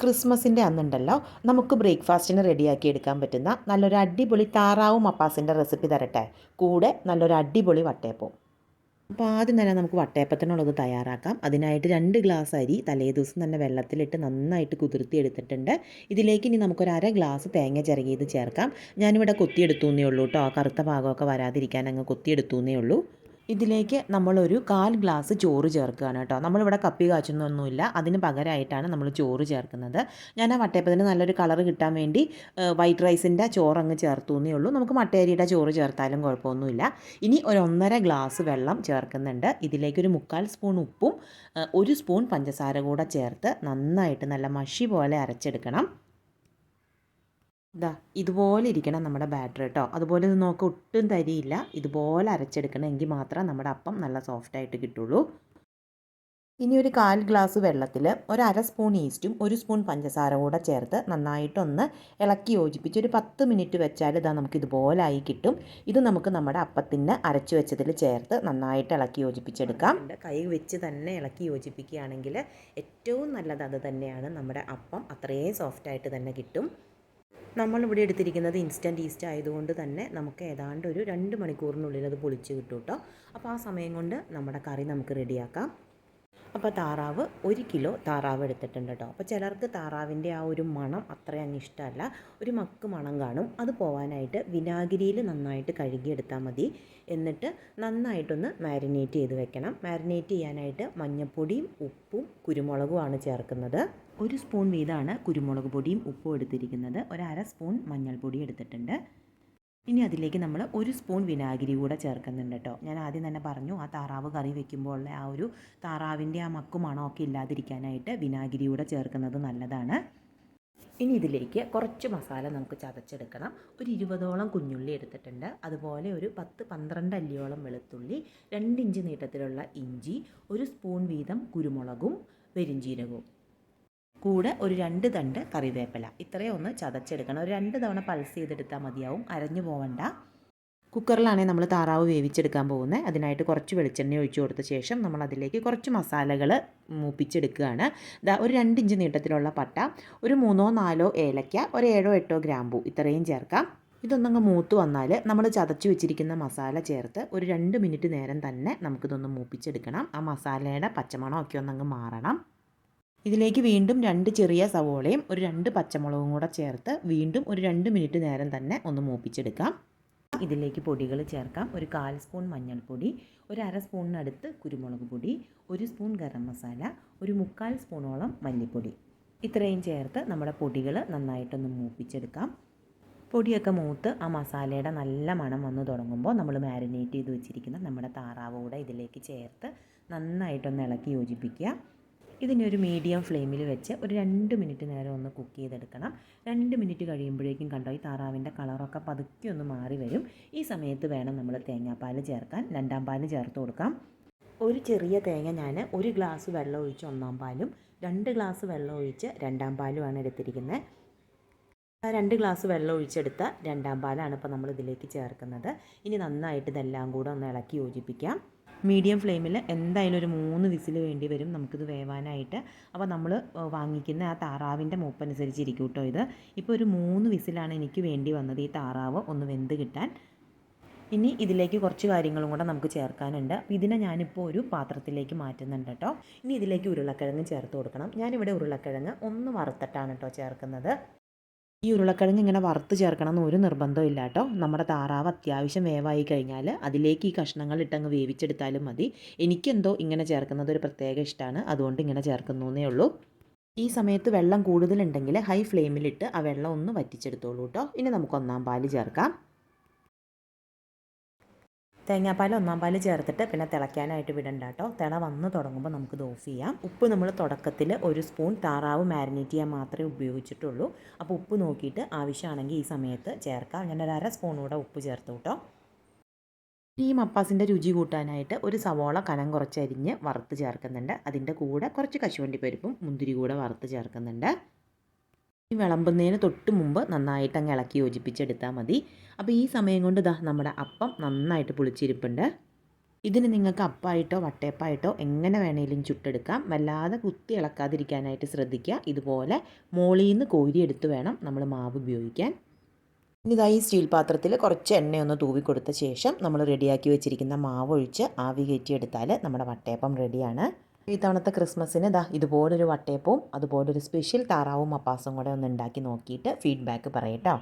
ക്രിസ്മസിന്റെ അന്നുണ്ടല്ലോ നമുക്ക് ബ്രേക്ക്ഫാസ്റ്റിന് റെഡിയാക്കി എടുക്കാൻ പറ്റുന്ന നല്ലൊരു അടിപൊളി താറാവും മപ്പാസിന്റെ റെസിപ്പി തരട്ടെ. കൂടെ നല്ലൊരു അടിപൊളി വട്ടയപ്പവും അപ്പോൾ ആദ്യം തന്നെ നമുക്ക് വട്ടയപ്പത്തിനുള്ളത് തയ്യാറാക്കാം. അതിനായിട്ട് രണ്ട് ഗ്ലാസ് അരി തലേ ദിവസം തന്നെ വെള്ളത്തിലിട്ട് നന്നായിട്ട് കുതിർത്തി എടുത്തിട്ടുണ്ട്. ഇതിലേക്ക് ഇനി നമുക്കൊരു അര ഗ്ലാസ് തേങ്ങ ചിറകിയത് ചേർക്കാം. ഞാനിവിടെ കൊത്തിയെടുത്തു എന്നേ ഉള്ളൂ കേട്ടോ. കറുത്ത ഭാഗമൊക്കെ വരാതിരിക്കാൻ അങ്ങ് കൊത്തിയെടുത്തു എന്നേ ഉള്ളൂ. ഇതിലേക്ക് നമ്മളൊരു കാൽ ഗ്ലാസ് ചോറ് ചേർക്കുകയാണ് കേട്ടോ. നമ്മളിവിടെ കപ്പി കാച്ചുന്നൊന്നുമില്ല. അതിന് പകരമായിട്ടാണ് നമ്മൾ ചോറ് ചേർക്കുന്നത്. ഞാൻ ആ വട്ടയപ്പത്തിന് നല്ലൊരു കളർ കിട്ടാൻ വേണ്ടി വൈറ്റ് റൈസിന്റെ ചോറ് അങ്ങ് ചേർത്തു എന്നേ ഉള്ളൂ. നമുക്ക് മട്ടയരിയുടെ ചോറ് ചേർത്താലും കുഴപ്പമൊന്നുമില്ല. ഇനി ഒരു ഒന്നര ഗ്ലാസ് വെള്ളം ചേർക്കുന്നുണ്ട്. ഇതിലേക്ക് ഒരു മുക്കാൽ സ്പൂൺ ഉപ്പും ഒരു സ്പൂൺ പഞ്ചസാര കൂടെ ചേർത്ത് നന്നായിട്ട് നല്ല മഷി പോലെ അരച്ചെടുക്കണം. ഇതാ ഇതുപോലെ ഇരിക്കണം നമ്മുടെ ബാറ്റർ കേട്ടോ അതുപോലെ ഇത് നോക്ക് ഒട്ടും തരിയില്ല. ഇതുപോലെ അരച്ചെടുക്കണം എങ്കിൽ മാത്രം നമ്മുടെ അപ്പം നല്ല സോഫ്റ്റായിട്ട് കിട്ടുള്ളൂ. ഇനി ഒരു കാൽ ഗ്ലാസ് വെള്ളത്തിൽ ഒരു അര സ്പൂൺ ഈസ്റ്റും ഒരു സ്പൂൺ പഞ്ചസാര കൂടെ ചേർത്ത് നന്നായിട്ടൊന്ന് ഇളക്കി യോജിപ്പിച്ച് ഒരു പത്ത് മിനിറ്റ് വെച്ചാൽ ഇതാ നമുക്ക് ഇതുപോലെ ആയി കിട്ടും. ഇത് നമുക്ക് നമ്മുടെ അപ്പത്തിന് അരച്ചു വെച്ചതിൽ ചേർത്ത് നന്നായിട്ട് ഇളക്കി യോജിപ്പിച്ചെടുക്കാം. കൈ വെച്ച് തന്നെ ഇളക്കി യോജിപ്പിക്കുകയാണെങ്കിൽ ഏറ്റവും നല്ലത് അത് തന്നെയാണ്. നമ്മുടെ അപ്പം അത്രയും സോഫ്റ്റായിട്ട് തന്നെ കിട്ടും. നമ്മളിവിടെ എടുത്തിരിക്കുന്നത് ഇൻസ്റ്റന്റ് ഈസ്റ്റ് ആയതുകൊണ്ട് തന്നെ നമുക്ക് ഏതാണ്ട് ഒരു രണ്ട് മണിക്കൂറിനുള്ളിൽ അത് പൊളിച്ച് കിട്ടും കേട്ടോ അപ്പോൾ ആ സമയം കൊണ്ട് നമ്മുടെ കറി നമുക്ക് റെഡിയാക്കാം അപ്പോൾ താറാവ് ഒരു കിലോ താറാവ് എടുത്തിട്ടുണ്ട് കേട്ടോ അപ്പോൾ ചിലർക്ക് താറാവിന്റെ ആ ഒരു മണം അത്ര അങ്ങ് ഇഷ്ടമല്ല. ഒരു മക്ക് മണം കാണും. അത് പോവാനായിട്ട് വിനാഗിരിയിൽ നന്നായിട്ട് കഴുകിയെടുത്താൽ മതി. എന്നിട്ട് നന്നായിട്ടൊന്ന് മാരിനേറ്റ് ചെയ്ത് വെക്കണം. മാരിനേറ്റ് ചെയ്യാനായിട്ട് മഞ്ഞൾപ്പൊടിയും ഉപ്പും കുരുമുളകുമാണ് ചേർക്കുന്നത്. ഒരു സ്പൂൺ വീതമാണ് കുരുമുളക് പൊടിയും ഉപ്പും എടുത്തിരിക്കുന്നത്. ഒരു അര സ്പൂൺ മഞ്ഞൾപ്പൊടി എടുത്തിട്ടുണ്ട്. ഇനി അതിലേക്ക് നമ്മൾ ഒരു സ്പൂൺ വിനാഗിരി കൂടെ ചേർക്കുന്നുണ്ട് കേട്ടോ. ഞാൻ ആദ്യം തന്നെ പറഞ്ഞു ആ താറാവ് കറി വെക്കുമ്പോൾ ആ ഒരു താറാവിന്റെ ആ മക്കും മണമൊക്കെ ഇല്ലാതിരിക്കാനായിട്ട് വിനാഗിരി കൂടെ ചേർക്കുന്നത് നല്ലതാണ്. ഇനി ഇതിലേക്ക് കുറച്ച് മസാല നമുക്ക് ചതച്ചെടുക്കണം. ഒരു ഇരുപതോളം കുഞ്ഞുള്ളി എടുത്തിട്ടുണ്ട്. അതുപോലെ ഒരു പത്ത് പന്ത്രണ്ട് അല്ലിയോളം വെളുത്തുള്ളി രണ്ട് ഇഞ്ച് നീട്ടത്തിലുള്ള ഇഞ്ചി ഒരു സ്പൂൺ വീതം കുരുമുളകും പെരിഞ്ചീരകവും. കൂടെ ഒരു രണ്ട് തണ്ട് കറിവേപ്പില. ഇത്രയും ഒന്ന് ചതച്ചെടുക്കണം. ഒരു രണ്ട് തവണ പൾസ് ചെയ്തെടുത്താൽ മതിയാവും. അരഞ്ഞു പോവണ്ട. കുക്കറിലാണെങ്കിൽ നമ്മൾ താറാവ് വേവിച്ചെടുക്കാൻ പോകുന്നത്. അതിനായിട്ട് കുറച്ച് വെളിച്ചെണ്ണ ഒഴിച്ചു കൊടുത്ത ശേഷം നമ്മൾ അതിലേക്ക് കുറച്ച് മസാലകൾ മൂപ്പിച്ചെടുക്കുകയാണ്. ഒരു രണ്ട് ഇഞ്ച് നീട്ടത്തിലുള്ള പട്ട ഒരു മൂന്നോ നാലോ ഏലക്ക ഒരു ഏഴോ എട്ടോ ഗ്രാമ്പൂ ഇത്രയും ചേർക്കാം. ഇതൊന്നങ്ങ് മൂത്ത് വന്നാൽ നമ്മൾ ചതച്ച് വെച്ചിരിക്കുന്ന മസാല ചേർത്ത് ഒരു രണ്ട് മിനിറ്റ് നേരം തന്നെ നമുക്കിതൊന്ന് മൂപ്പിച്ചെടുക്കണം. ആ മസാലയുടെ പച്ചമണമൊക്കെ ഒന്നങ്ങ് മാറണം. ഇതിലേക്ക് വീണ്ടും രണ്ട് ചെറിയ സവോളയും ഒരു രണ്ട് പച്ചമുളകും കൂടെ ചേർത്ത് വീണ്ടും ഒരു രണ്ട് മിനിറ്റ് നേരം തന്നെ ഒന്ന് മൂപ്പിച്ചെടുക്കാം. ഇതിലേക്ക് പൊടികൾ ചേർക്കാം. ഒരു കാൽ സ്പൂൺ മഞ്ഞൾപ്പൊടി ഒരു അര സ്പൂണിനടുത്ത് കുരുമുളക് പൊടി ഒരു സ്പൂൺ ഗരം മസാല ഒരു മുക്കാൽ സ്പൂണോളം മല്ലിപ്പൊടി. ഇത്രയും ചേർത്ത് നമ്മുടെ പൊടികൾ നന്നായിട്ടൊന്ന് മൂപ്പിച്ചെടുക്കാം. പൊടിയൊക്കെ മൂത്ത് ആ മസാലയുടെ നല്ല മണം വന്ന് തുടങ്ങുമ്പോൾ നമ്മൾ മാരിനേറ്റ് ചെയ്ത് വെച്ചിരിക്കുന്ന നമ്മുടെ താറാവ് കൂടെ ഇതിലേക്ക് ചേർത്ത് നന്നായിട്ടൊന്ന് ഇളക്കി യോജിപ്പിക്കുക. ഇതിനെ ഒരു മീഡിയം ഫ്ലെയിമിൽ വെച്ച് ഒരു രണ്ട് മിനിറ്റ് നേരം ഒന്ന് കുക്ക് ചെയ്തെടുക്കണം. രണ്ട് മിനിറ്റ് കഴിയുമ്പോഴേക്കും കണ്ടോ ഈ താറാവിന്റെ കളറൊക്കെ പതുക്കെ ഒന്ന് മാറി വരും. ഈ സമയത്ത് വേണം നമ്മൾ തേങ്ങാപ്പാൽ ചേർക്കാൻ. രണ്ടാം പാൽ ചേർത്ത് കൊടുക്കാം. ഒരു ചെറിയ തേങ്ങ ഞാൻ ഒരു ഗ്ലാസ് വെള്ളം ഒഴിച്ച് ഒന്നാം പാലും രണ്ട് ഗ്ലാസ് വെള്ളം ഒഴിച്ച് രണ്ടാം പാലുമാണ് എടുത്തിരിക്കുന്നത്. രണ്ട് ഗ്ലാസ് വെള്ളം ഒഴിച്ചെടുത്ത രണ്ടാം പാലാണ് ഇപ്പോൾ നമ്മൾ ഇതിലേക്ക് ചേർക്കുന്നത്. ഇനി നന്നായിട്ട് ഇതെല്ലാം കൂടെ ഒന്ന് ഇളക്കി യോജിപ്പിക്കാം. മീഡിയം ഫ്ലെയിമിൽ എന്തായാലും ഒരു മൂന്ന് വിസിൽ വേണ്ടി വരും നമുക്കിത് വേവാനായിട്ട്. അപ്പോൾ നമ്മൾ വാങ്ങിക്കുന്ന ആ താറാവിന്റെ മൂപ്പനുസരിച്ചിരിക്കും കേട്ടോ ഇത്. ഇപ്പോൾ ഒരു മൂന്ന് വിസിലാണ് എനിക്ക് വേണ്ടി വന്നത് ഈ താറാവ്. ഒന്ന് വെന്ത് കിട്ടാൻ. ഇനി ഇതിലേക്ക് കുറച്ച് കാര്യങ്ങളും കൂടെ നമുക്ക് ചേർക്കാനുണ്ട്. ഇതിനെ ഞാനിപ്പോൾ ഒരു പാത്രത്തിലേക്ക് മാറ്റുന്നുണ്ട് കേട്ടോ. ഇനി ഇതിലേക്ക് ഉരുളക്കിഴങ്ങ് ചേർത്ത് കൊടുക്കണം. ഞാനിവിടെ ഉരുളക്കിഴങ്ങ് ഒന്ന് വറുത്തിട്ടാണ് കേട്ടോ ചേർക്കുന്നത്. ഈ ഉരുളക്കിഴങ്ങ് ഇങ്ങനെ വറുത്ത് ചേർക്കണം എന്ന് ഒരു നിർബന്ധവും ഇല്ല കേട്ടോ. നമ്മുടെ താറാവ് അത്യാവശ്യം വേവായി കഴിഞ്ഞാൽ അതിലേക്ക് ഈ കഷ്ണങ്ങൾ ഇട്ടങ്ങ് വേവിച്ചെടുത്താലും മതി. എനിക്കെന്തോ ഇങ്ങനെ ചേർക്കുന്നത് ഒരു പ്രത്യേക ഇഷ്ടമാണ് അതുകൊണ്ട് ഇങ്ങനെ ചേർക്കുന്നു എന്നേ ഉള്ളൂ. ഈ സമയത്ത് വെള്ളം കൂടുതലുണ്ടെങ്കിൽ ഹൈ ഫ്ലെയിമിലിട്ട് ആ വെള്ളം ഒന്ന് വറ്റിച്ചെടുത്തോളൂ കേട്ടോ. ഇനി നമുക്ക് ഒന്നാം പാൽ ചേർക്കാം. തേങ്ങാപ്പാൽ ഒന്നാം പാൽ ചേർത്തിട്ട് പിന്നെ തിളയ്ക്കാനായിട്ട് വിടണ്ട കേട്ടോ തിള വന്ന് തുടങ്ങുമ്പോൾ നമുക്ക് ഓഫ് ചെയ്യാം. ഉപ്പ് നമ്മൾ തുടക്കത്തിൽ ഒരു സ്പൂൺ താറാവ് മാരിനേറ്റ് ചെയ്യാൻ മാത്രമേ ഉപയോഗിച്ചിട്ടുള്ളൂ. അപ്പോൾ ഉപ്പ് നോക്കിയിട്ട് ആവശ്യമാണെങ്കിൽ ഈ സമയത്ത് ചേർക്കാം. ഞാൻ ഒരു അര സ്പൂൺ കൂടെ ഉപ്പ് ചേർത്ത് കേട്ടോ ഈ മപ്പാസിന്റെ രുചി കൂട്ടാനായിട്ട് ഒരു സവോള കനം കുറച്ചരിഞ്ഞ് വറുത്ത് ചേർക്കുന്നുണ്ട്. അതിന്റെ കൂടെ കുറച്ച് കശുവണ്ടി പരിപ്പും മുന്തിരി കൂടെ വറുത്ത് ചേർക്കുന്നുണ്ട്. ഈ വിളമ്പുന്നതിന് തൊട്ട് മുമ്പ് നന്നായിട്ട് അങ്ങ് ഇളക്കി യോജിപ്പിച്ചെടുത്താൽ മതി. അപ്പോൾ ഈ സമയം കൊണ്ട് ഇതാ നമ്മുടെ അപ്പം നന്നായിട്ട് പുളിച്ചിരിപ്പുണ്ട്. ഇതിന് നിങ്ങൾക്ക് അപ്പായിട്ടോ വട്ടയപ്പായിട്ടോ എങ്ങനെ വേണേലും ചുട്ടെടുക്കാം. വല്ലാതെ കുത്തി ഇളക്കാതിരിക്കാനായിട്ട് ശ്രദ്ധിക്കുക. ഇതുപോലെ മോളിൽ നിന്ന് കോരിയെടുത്ത് വേണം നമ്മൾ മാവ് ഉപയോഗിക്കാൻ. ഇനി ഇതാ ഈ സ്റ്റീൽ പാത്രത്തിൽ കുറച്ച് എണ്ണയൊന്ന് തൂവി കൊടുത്ത ശേഷം നമ്മൾ റെഡിയാക്കി വെച്ചിരിക്കുന്ന മാവ് ഒഴിച്ച് ആവി കയറ്റിയെടുത്താൽ നമ്മുടെ വട്ടയപ്പം റെഡിയാണ്. ഇത്തവണത്തെ ക്രിസ്മസിന് ഇതാ ഇതുപോലൊരു വട്ടയപ്പവും അതുപോലൊരു സ്പെഷ്യൽ താറാവും അപ്പാസും കൂടെ ഒന്ന് ഉണ്ടാക്കി നോക്കിയിട്ട് ഫീഡ്ബാക്ക് പറയട്ടോ.